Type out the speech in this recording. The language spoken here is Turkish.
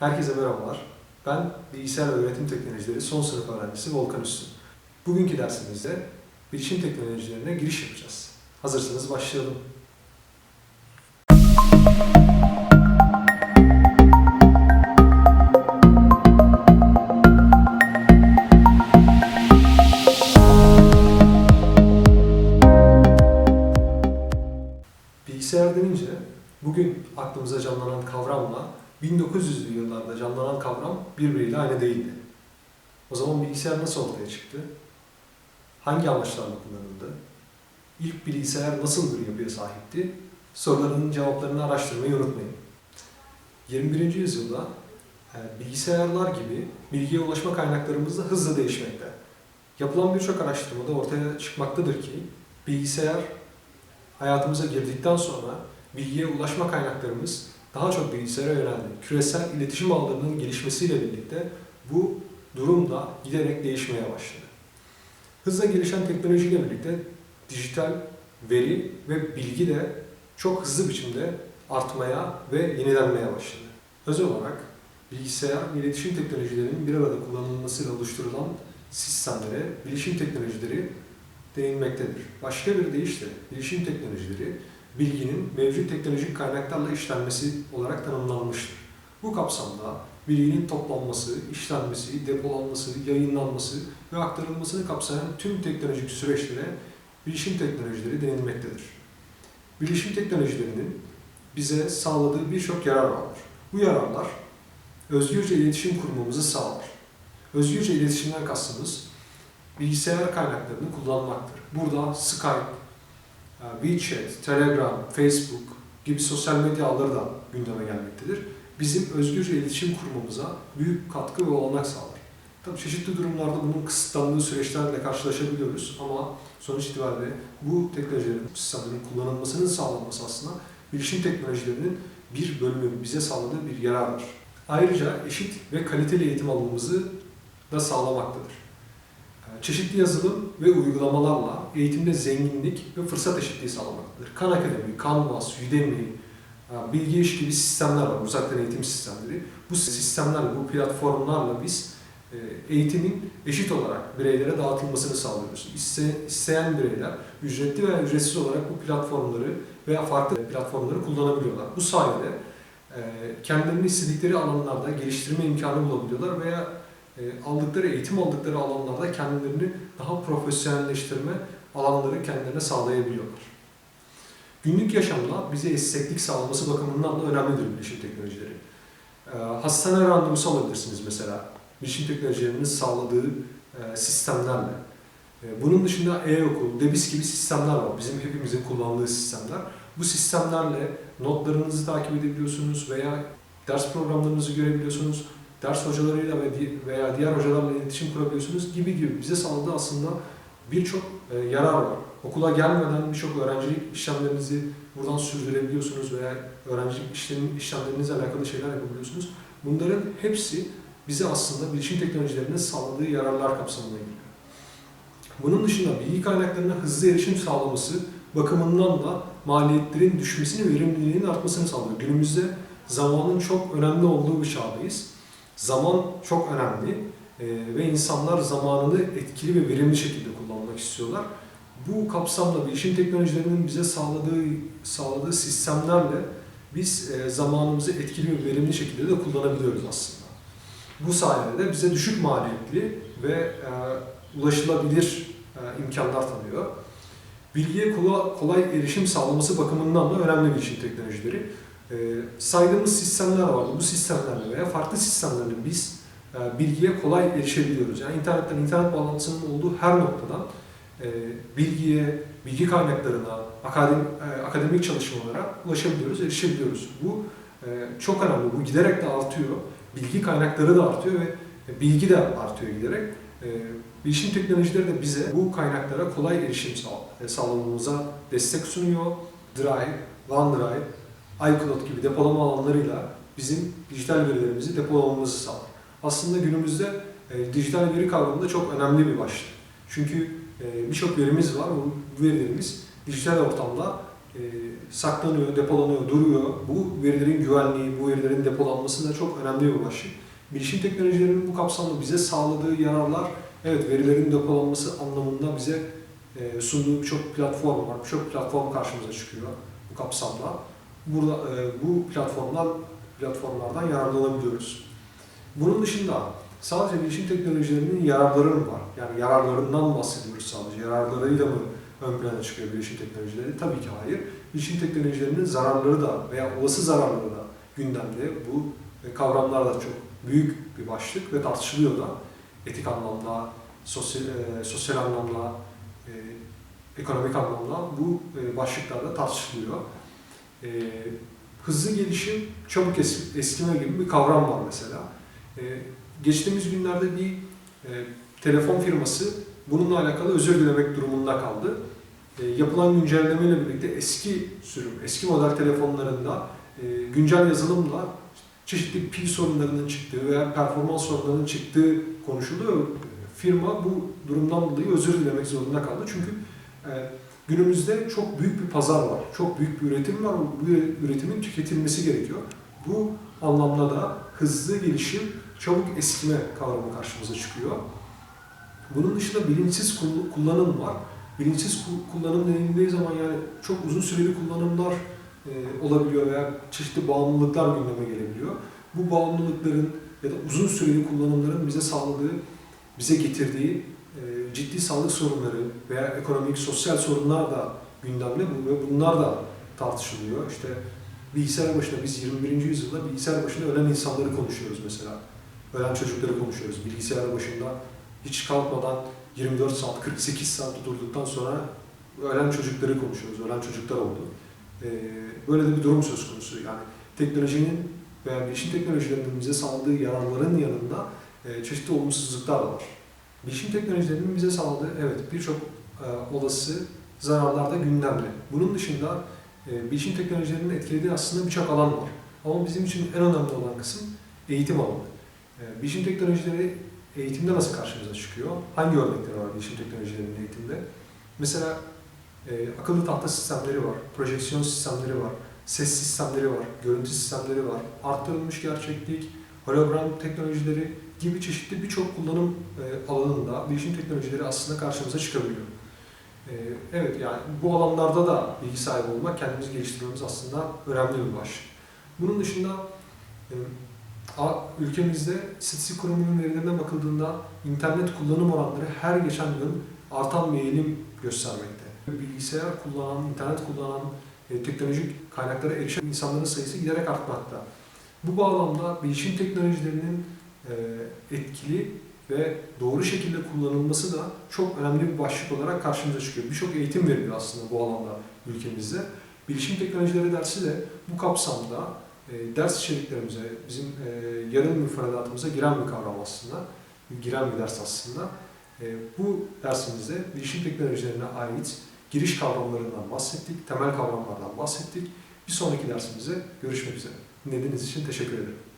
Herkese merhabalar. Ben Bilgisayar ve Öğretim Teknolojileri son sınıf öğrencisi Volkan Üstün. Bugünkü dersimizde bilişim teknolojilerine giriş yapacağız. Hazırsanız başlayalım. 1900'lü yıllarda canlanan kavram birbiriyle aynı değildi. O zaman bilgisayar nasıl ortaya çıktı? Hangi amaçlarla kullanıldı? İlk bilgisayar nasıl bir yapıya sahipti? Sorularının cevaplarını araştırmayı unutmayın. 21. yüzyılda e, bilgisayarlar gibi bilgiye ulaşma kaynaklarımız da hızla değişmekte. Yapılan birçok araştırmada ortaya çıkmaktadır ki bilgisayar hayatımıza girdikten sonra bilgiye ulaşma kaynaklarımız daha çok bilgisayara yöneldi. Küresel iletişim ağlarının gelişmesiyle birlikte bu durum da giderek değişmeye başladı. Hızla gelişen teknolojiyle birlikte dijital veri ve bilgi de çok hızlı biçimde artmaya ve yenilenmeye başladı. Özel olarak bilgisayar ve iletişim teknolojilerinin bir arada kullanılmasıyla oluşturulan sistemlere bilişim teknolojileri denilmektedir. Başka bir deyişle bilişim teknolojileri bilginin mevcut teknolojik kaynaklarla işlenmesi olarak tanımlanmıştır. Bu kapsamda bilginin toplanması, işlenmesi, depolanması, yayınlanması ve aktarılmasını kapsayan tüm teknolojik süreçlere bilişim teknolojileri denilmektedir. Bilişim teknolojilerinin bize sağladığı birçok yarar vardır. Bu yararlar özgürce iletişim kurmamızı sağlar. Özgürce iletişimden kastımız bilgisayar kaynaklarını kullanmaktır. Burada Skype, WeChat, Telegram, Facebook gibi sosyal medya ağları da gündeme gelmektedir. Bizim özgürce iletişim kurmamıza büyük katkı ve olanak sağlar. Tabii çeşitli durumlarda bunun kısıtlandığı süreçlerle karşılaşabiliyoruz ama sonuç itibariyle bu teknolojilerin, sistemlerin kullanılmasının sağlanması aslında bilişim teknolojilerinin bir bölümü bize sağladığı bir yarardır. Ayrıca eşit ve kaliteli eğitim almamızı da sağlamaktadır. Çeşitli yazılım ve uygulamalarla eğitimde zenginlik ve fırsat eşitliği sağlamaktadır. Khan Akademi, Canvas, Udemy, Bilgi İş gibi sistemler var, uzaktan eğitim sistemleri. Bu sistemlerle, bu platformlarla biz e, eğitimin eşit olarak bireylere dağıtılmasını sağlıyoruz. İste, isteyen bireyler ücretli veya ücretsiz olarak bu platformları veya farklı platformları kullanabiliyorlar. Bu sayede e, kendilerini istedikleri alanlarda geliştirme imkanı bulabiliyorlar veya e, aldıkları, eğitim aldıkları alanlarda kendilerini daha profesyonelleştirme alanları kendilerine sağlayabiliyorlar. Günlük yaşamda bize esneklik sağlaması bakımından da önemlidir bilişim teknolojileri. E, hastane randevusu alabilirsiniz mesela bilişim teknolojilerinin sağladığı e, sistemlerle. E, bunun dışında e-okul, debis gibi sistemler var. Bizim hepimizin kullandığı sistemler. Bu sistemlerle notlarınızı takip edebiliyorsunuz veya ders programlarınızı görebiliyorsunuz ders hocalarıyla veya diğer hocalarla iletişim kurabiliyorsunuz gibi gibi bize sağladığı aslında birçok e, yarar var. Okula gelmeden birçok öğrencilik işlemlerinizi buradan sürdürebiliyorsunuz veya öğrencilik işlem, işlemlerinizle alakalı şeyler yapabiliyorsunuz. Bunların hepsi bize aslında bilişim teknolojilerinin sağladığı yararlar kapsamına giriyor. Bunun dışında bilgi kaynaklarına hızlı erişim sağlaması bakımından da maliyetlerin düşmesini, verimliliğinin artmasını sağlıyor. Günümüzde zamanın çok önemli olduğu bir çağdayız. Zaman çok önemli e, ve insanlar zamanını etkili ve verimli şekilde kullanmak istiyorlar. Bu kapsamda bilişim teknolojilerinin bize sağladığı sağladığı sistemlerle biz e, zamanımızı etkili ve verimli şekilde de kullanabiliyoruz aslında. Bu sayede de bize düşük maliyetli ve e, ulaşılabilir e, imkanlar tanıyor. Bilgiye kolay, kolay erişim sağlaması bakımından da önemli bilişim teknolojileri. E, saydığımız sistemler vardı. Bu sistemlerle veya farklı sistemlerle biz bilgiye kolay erişebiliyoruz. Yani internetten, internet bağlantısının olduğu her noktadan e, bilgiye, bilgi kaynaklarına, akademik, e, akademik çalışmalara ulaşabiliyoruz, erişebiliyoruz. Bu e, çok önemli. Bu giderek de artıyor. Bilgi kaynakları da artıyor ve bilgi de artıyor giderek. E, bilişim teknolojileri de bize bu kaynaklara kolay erişim sağ, sağlamamıza destek sunuyor. Drive, OneDrive, iCloud gibi depolama alanlarıyla bizim dijital verilerimizi depolamamızı sağlar. Aslında günümüzde e, dijital veri kavramı da çok önemli bir başlık. Çünkü e, birçok verimiz var. Bu verilerimiz dijital ortamda e, saklanıyor, depolanıyor, duruyor. Bu verilerin güvenliği, bu verilerin depolanması da çok önemli bir başlık. Bilişim teknolojilerinin bu kapsamda bize sağladığı yararlar, evet verilerin depolanması anlamında bize e, sunduğu birçok platform var. Birçok platform karşımıza çıkıyor bu kapsamda. Burada e, bu platformdan platformlardan yararlanabiliyoruz. Bunun dışında sadece bilişim teknolojilerinin yararları mı var? Yani yararlarından bahsediyoruz sadece. Yararlarıyla mı ön plana çıkıyor bilişim teknolojileri? Tabii ki hayır. Bilişim teknolojilerinin zararları da veya olası zararları da gündemde. Bu e, kavramlar da çok büyük bir başlık ve tartışılıyor da etik anlamda, sosyal, e, sosyal anlamda, e, ekonomik anlamda bu e, başlıklarda tartışılıyor. E, hızlı gelişim, çabuk es- eskime gibi bir kavram var mesela. E, geçtiğimiz günlerde bir e, telefon firması bununla alakalı özür dilemek durumunda kaldı. E, yapılan güncellemeyle birlikte eski sürüm, eski model telefonlarında e, güncel yazılımla çeşitli pil sorunlarının çıktığı veya performans sorunlarının çıktığı konuşuluyor. Firma bu durumdan dolayı özür dilemek zorunda kaldı. Çünkü e, günümüzde çok büyük bir pazar var, çok büyük bir üretim var. Bu üretimin tüketilmesi gerekiyor. Bu anlamda da hızlı gelişim, çabuk eskime kavramı karşımıza çıkıyor. Bunun dışında bilinçsiz kull- kullanım var. Bilinçsiz ku- kullanım denildiği zaman yani çok uzun süreli kullanımlar e, olabiliyor veya çeşitli bağımlılıklar gündeme gelebiliyor. Bu bağımlılıkların ya da uzun süreli kullanımların bize sağladığı, bize getirdiği e, ciddi sağlık sorunları veya ekonomik, sosyal sorunlar da gündemde ve bunlar da tartışılıyor. İşte bilgisayar başında biz 21. yüzyılda bilgisayar başında ölen insanları konuşuyoruz mesela. Ölen çocukları konuşuyoruz. Bilgisayar başında hiç kalkmadan 24 saat, 48 saat durduktan sonra ölen çocukları konuşuyoruz. Ölen çocuklar oldu. Ee, böyle de bir durum söz konusu. Yani teknolojinin veya bilişim teknolojilerinin bize sağladığı yararların yanında e, çeşitli olumsuzluklar var. Bilişim teknolojilerinin bize sağladığı evet birçok e, olası zararlar da gündemde. Bunun dışında e, bilişim teknolojilerinin etkilediği aslında birçok alan var. Ama bizim için en önemli olan kısım eğitim alanı. E, bilişim teknolojileri eğitimde nasıl karşımıza çıkıyor? Hangi örnekleri var bilişim teknolojilerinin eğitimde? Mesela e, akıllı tahta sistemleri var, projeksiyon sistemleri var, ses sistemleri var, görüntü sistemleri var, arttırılmış gerçeklik, hologram teknolojileri gibi çeşitli birçok kullanım e, alanında bilişim teknolojileri aslında karşımıza çıkabiliyor. E, evet yani bu alanlarda da bilgi sahibi olmak, kendimizi geliştirmemiz aslında önemli bir başlık. Bunun dışında e, ülkemizde istatistik kurumunun verilerine bakıldığında internet kullanım oranları her geçen yıl artan bir eğilim göstermekte. Bilgisayar kullanan, internet kullanan, e, teknolojik kaynaklara erişen insanların sayısı giderek artmakta. Bu bağlamda bilişim teknolojilerinin e, etkili ve doğru şekilde kullanılması da çok önemli bir başlık olarak karşımıza çıkıyor. Birçok eğitim veriliyor aslında bu alanda ülkemizde. Bilişim teknolojileri dersi de bu kapsamda e, ders içeriklerimize, bizim e, yarım müfredatımıza giren bir kavram aslında, giren bir ders aslında. E, bu dersimizde bilişim teknolojilerine ait giriş kavramlarından bahsettik, temel kavramlardan bahsettik. Bir sonraki dersimizde görüşmek üzere. Dinlediğiniz için teşekkür ederim.